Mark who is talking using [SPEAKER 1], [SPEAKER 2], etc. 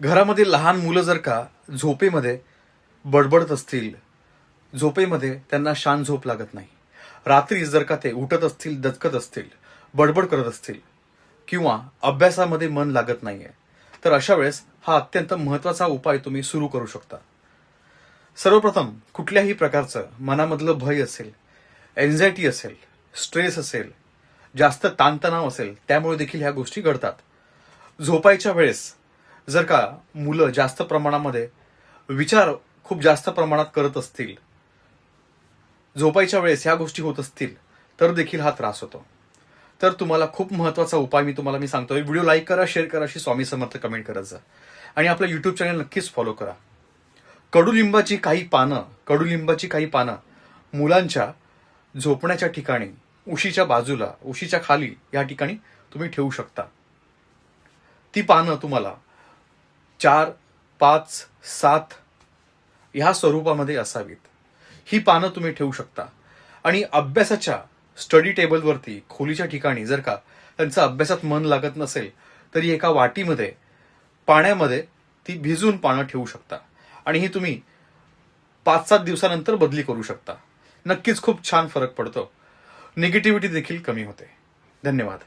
[SPEAKER 1] घरामध्ये लहान मुलं जर का झोपेमध्ये बडबडत असतील झोपेमध्ये त्यांना शान झोप लागत नाही. रात्री जर का ते उठत असतील दचकत असतील बडबड करत असतील किंवा अभ्यासामध्ये मन लागत नाही आहे तर अशा वेळेस हा अत्यंत महत्त्वाचा उपाय तुम्ही सुरू करू शकता. सर्वप्रथम कुठल्याही प्रकारचं मनामधलं भय असेल एन्झायटी असेल स्ट्रेस असेल जास्त ताणतणाव असेल त्यामुळे देखील ह्या गोष्टी घडतात. झोपायच्या वेळेस जर का मुलं जास्त प्रमाणामध्ये विचार खूप जास्त प्रमाणात करत असतील झोपायच्या वेळेस ह्या गोष्टी होत असतील तर देखील हा त्रास होतो. तर तुम्हाला खूप महत्त्वाचा उपाय मी तुम्हाला मी सांगतोय. व्हिडिओ लाईक करा शेअर करा अशी स्वामी समर्थ कमेंट करत जा. आणि आपलं युट्यूब चॅनल नक्कीच फॉलो करा. कडुलिंबाची काही पानं कडुलिंबाची काही पानं मुलांच्या झोपण्याच्या ठिकाणी उशीच्या बाजूला उशीच्या खाली या ठिकाणी तुम्ही ठेवू शकता. ती पानं तुम्हाला चार पाच सात ह्या स्वरूपामध्ये असावीत. ही पानं तुम्ही ठेवू शकता. आणि अभ्यासाच्या स्टडी टेबलवरती खोलीच्या ठिकाणी जर का त्यांचं अभ्यासात मन लागत नसेल तरी एका वाटीमध्ये पाण्यामध्ये ती भिजून पानं ठेवू शकता. आणि ही तुम्ही पाच सात दिवसानंतर बदली करू शकता. नक्कीच खूप छान फरक पडतो. निगेटिव्हिटी देखील कमी होते. धन्यवाद.